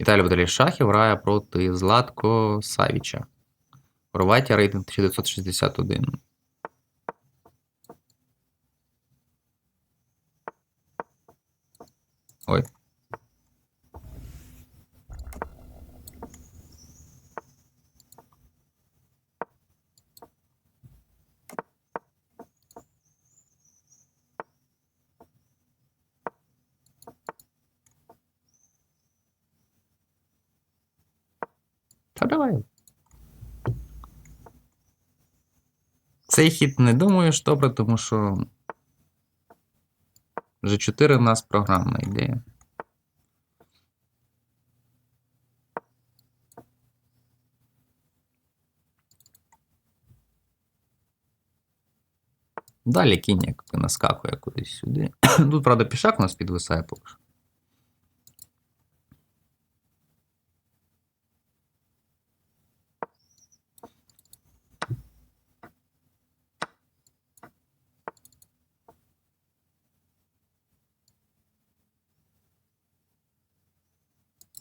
Віталій Баталій Шахів грає проти Златко Савіча. Хорватія рейтинг 1961. Ой. Та давай. Цей хід не думаю, що добре, тому що вже 4 в нас програмна ідея. Далі кінь як наскакує кудись сюди. Тут, правда, пішак у нас підвисає поки що.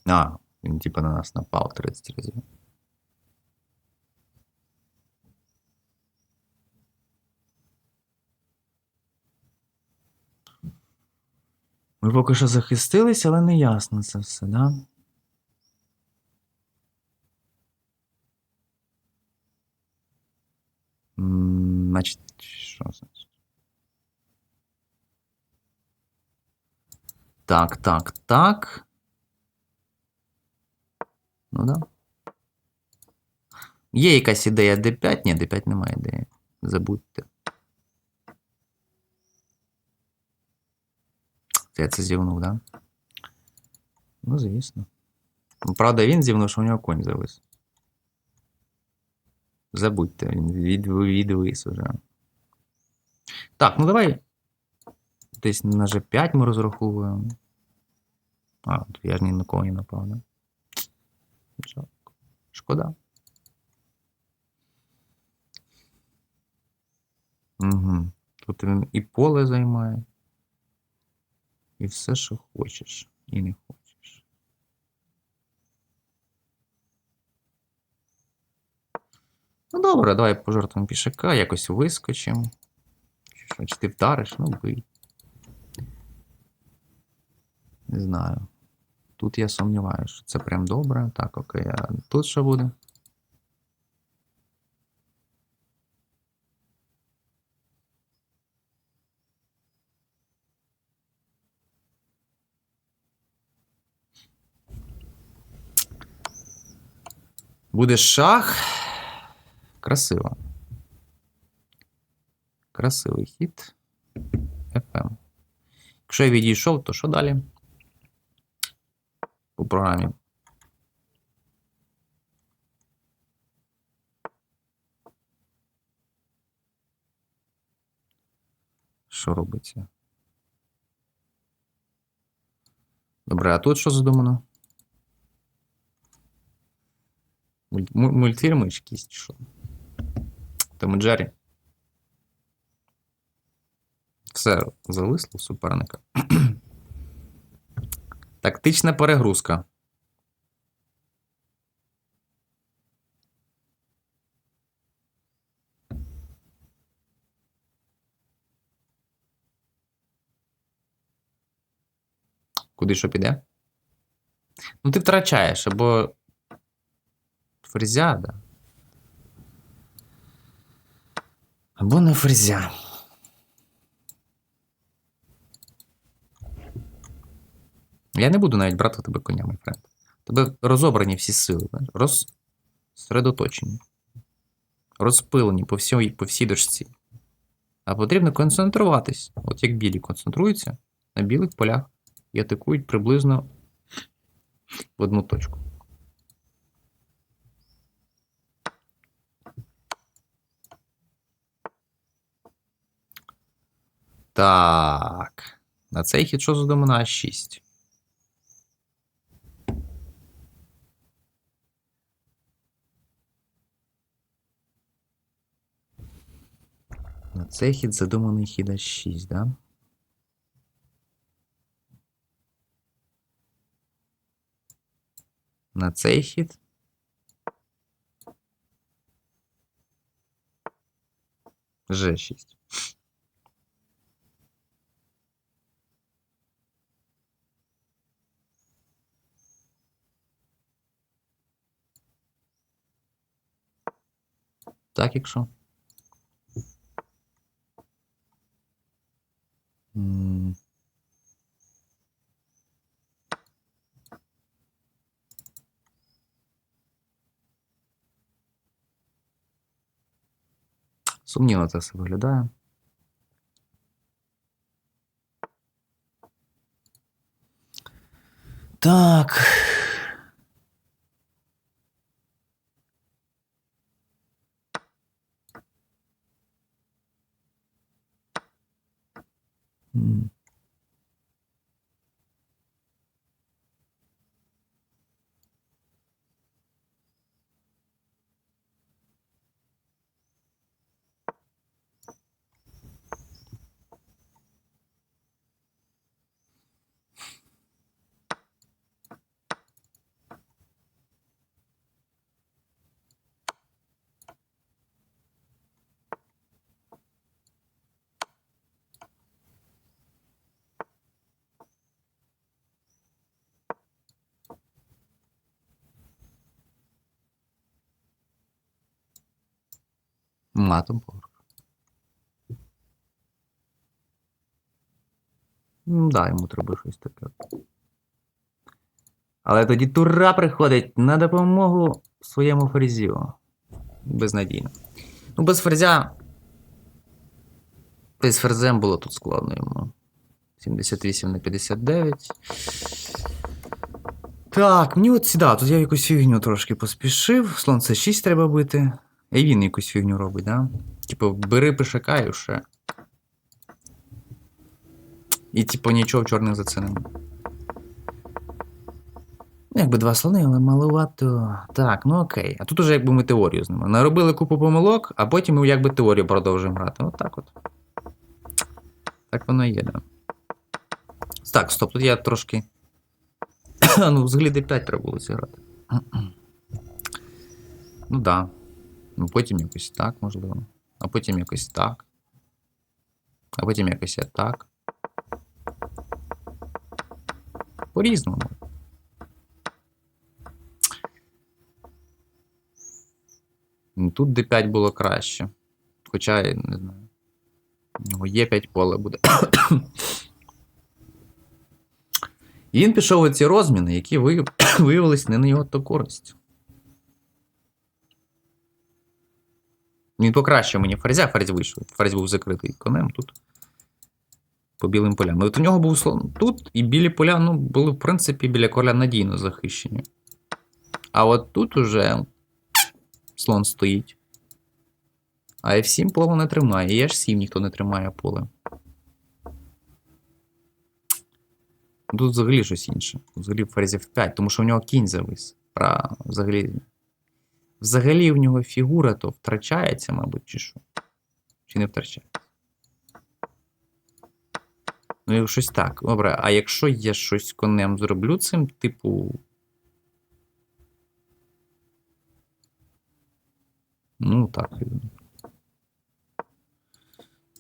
А, він типа на нас напав 30 разів. Ми поки що захистились, але не ясно це все, да? Значить, що значить? Так, так, так. Ну да. Є якась ідея D5? Ні, D5 немає ідеї. Забудьте. Я це зівнув, да? Ну, звісно. Ну, Правда, він зівнув, що у нього конь завис. Забудьте, він від, відвис уже. Так, ну давай. Десь на G5 ми розраховуємо. А, от я ж ні на кого не напав, да? Жалко. Шкода. Угу. Тут він і поле займає. І все, що хочеш, і не хочеш. Ну добре, давай пожертвуємо пішака, якось вискочимо. Чи ти вдариш? Ну бий. Не знаю. Тут я сумніваюся, що це прям добре. Так, окей, а тут що буде? Буде шах. Красиво. Красивий хід. FM. Якщо я відійшов, то що далі? По програмі. Що робиться? Добре, а тут що задумано? Муль- му- Мультфільми чи що? Том і Джері. Все зависло суперника. Тактична перегрузка. Куди що піде? Ну, ти втрачаєш або фрезя, да. Або не фрезя. Я не буду навіть брати тебе коня, мій френд. Тебе розобрані всі сили, розсередоточені. Розпилені по всій, по всій дошці. А потрібно концентруватись. От як білі концентруються на білих полях і атакують приблизно в одну точку. Так. На цей хід що задумано? А6. На цей хід задуманий хід А6, да? На цей хід. Ж6. Так, якщо. Сумнівно це все виглядає. Так. М. Поверх. Ну, да, йому треба щось таке. Але тоді Тура приходить на допомогу своєму ферзю. Безнадійно. Ну, без ферзя. З ферзем було тут складно йому. 78 на 59. Так, мені от сюди, тут я якусь фігню трошки поспішив. Слон це 6 треба бити. І він якусь фігню робить, да? Типу, бери пишака і все. І, типу, нічого в чорних за це нема. Якби два слони, але маловато. Так, ну окей. А тут уже якби ми теорію з. Наробили купу помилок, а потім ми якби теорію продовжуємо грати. От так от. Так воно і є, да. Так, стоп, тут я трошки. ну, взагалі D5 треба було зіграти. ну да. Ну, потім якось так, можливо. А потім якось так. А потім якось я так. По-різному. Ну, Тут D5 було краще. Хоча, я не знаю. Є 5 поле буде. І він пішов у ці розміни, які вияв- виявилися не на його то користь. Він покращив мені ферзя, ферзь вийшов. Ферзь був закритий конем тут. По білим полям. Ну, от у нього був слон тут, і білі поля, ну, були, в принципі, біля короля надійно захищені. А от тут уже слон стоїть. А F7 поле не тримає. І H7 ніхто не тримає поле. Тут взагалі щось інше. Взагалі ферзь F5, тому що у нього кінь завис. Про... Взагалі. Взагалі в нього фігура то втрачається, мабуть, чи що? Чи не втрачається? Ну, і щось так. Добре, а якщо я щось конем зроблю цим, типу. Ну, так.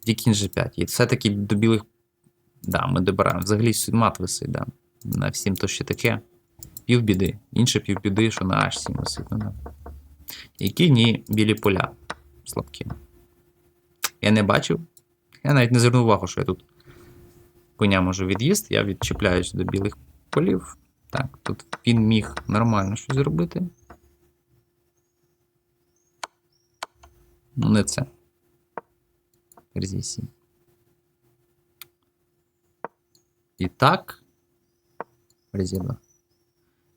Кінь G5. І все-таки до білих. Да, ми добираємо. Взагалі мат висить, да. На всім то ще таке. Півбіди. Інше півбіди, що на H7 висить. Ну, да. Які ні білі поля слабкі. Я не бачив. Я навіть не звернув увагу, що я тут коня можу від'їзд, я відчіпляюсь до білих полів. Так, тут він міг нормально щось зробити. Ну, не це. 7. І так. 2.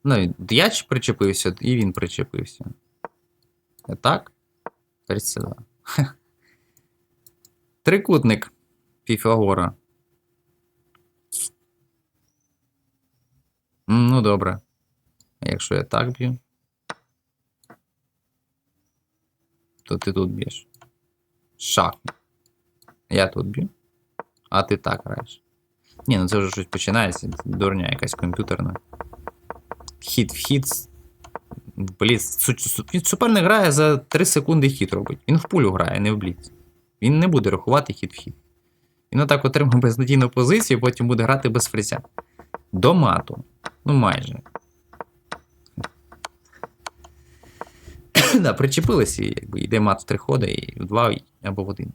Ну, я причепився, і він причепився. А так. 2. Трикутник Піфагора. Ну, добре. А якщо я так б'ю, то ти тут б'єш. Шах. Я тут б'ю. А ти так граєш. Ні, ну це вже щось починається. Дурня якась комп'ютерна. Хід в хід. Бліц. Суперник грає за 3 секунди хід робить. Він в пулю грає, не в бліц. Він не буде рахувати хід в хід. Він отак отримав безнадійну позицію, потім буде грати без фрезя. До мату. Ну майже. да, причепилися, якби йде мат в три ходи, і в два або в один.